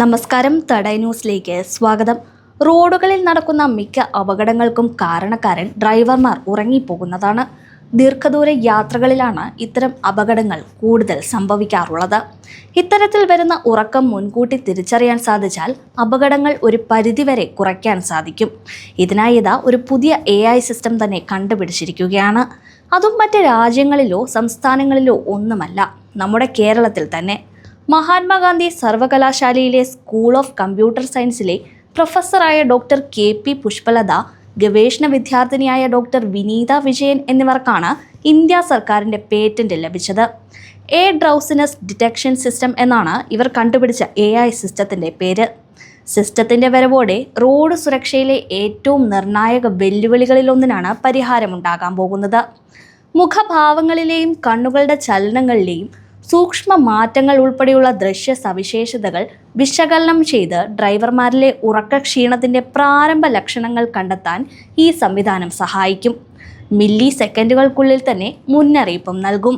നമസ്കാരം തടൈ ന്യൂസിലേക്ക് സ്വാഗതം. റോഡുകളിൽ നടക്കുന്ന മിക്ക അപകടങ്ങൾക്കും കാരണക്കാരൻ ഡ്രൈവർമാർ ഉറങ്ങിപ്പോകുന്നതാണ്. ദീർഘദൂര യാത്രകളിലാണ് ഇത്തരം അപകടങ്ങൾ കൂടുതൽ സംഭവിക്കാറുള്ളത്. ഇത്തരത്തിൽ വരുന്ന ഉറക്കം മുൻകൂട്ടി തിരിച്ചറിയാൻ സാധിച്ചാൽ അപകടങ്ങൾ ഒരു പരിധിവരെ കുറയ്ക്കാൻ സാധിക്കും. ഇതിനായി ഇതാ ഒരു പുതിയ എ സിസ്റ്റം തന്നെ കണ്ടുപിടിച്ചിരിക്കുകയാണ്. അതും മറ്റ് രാജ്യങ്ങളിലോ സംസ്ഥാനങ്ങളിലോ ഒന്നുമല്ല നമ്മുടെ കേരളത്തിൽ തന്നെ. മഹാത്മാഗാന്ധി സർവകലാശാലയിലെ സ്കൂൾ ഓഫ് കമ്പ്യൂട്ടർ സയൻസിലെ പ്രൊഫസറായ ഡോക്ടർ കെ പി പുഷ്പലത ഗവേഷണ വിദ്യാർത്ഥിനിയായ ഡോക്ടർ വിനീത വിജയൻ എന്നിവർക്കാണ് ഇന്ത്യ സർക്കാരിന്റെ പേറ്റന്റ് ലഭിച്ചത്. എ ഡ്രൗസിനസ് ഡിറ്റക്ഷൻ സിസ്റ്റം എന്നാണ് ഇവർ കണ്ടുപിടിച്ച എ ഐ സിസ്റ്റത്തിന്റെ പേര്. സിസ്റ്റത്തിന്റെ വരവോടെ റോഡ് സുരക്ഷയിലെ ഏറ്റവും നിർണായക വെല്ലുവിളികളിലൊന്നിനാണ് പരിഹാരമുണ്ടാകാൻ പോകുന്നത്. മുഖഭാവങ്ങളിലെയും കണ്ണുകളുടെ ചലനങ്ങളിലെയും സൂക്ഷ്മ മാറ്റങ്ങൾ ഉൾപ്പെടെയുള്ള ദൃശ്യ സവിശേഷതകൾ വിശകലനം ചെയ്ത് ഡ്രൈവർമാരിലെ ഉറക്കക്ഷീണത്തിന്റെ പ്രാരംഭ ലക്ഷണങ്ങൾ കണ്ടെത്താൻ ഈ സംവിധാനം സഹായിക്കും. മില്ലി സെക്കൻഡുകൾക്കുള്ളിൽ തന്നെ മുന്നറിയിപ്പും നൽകും.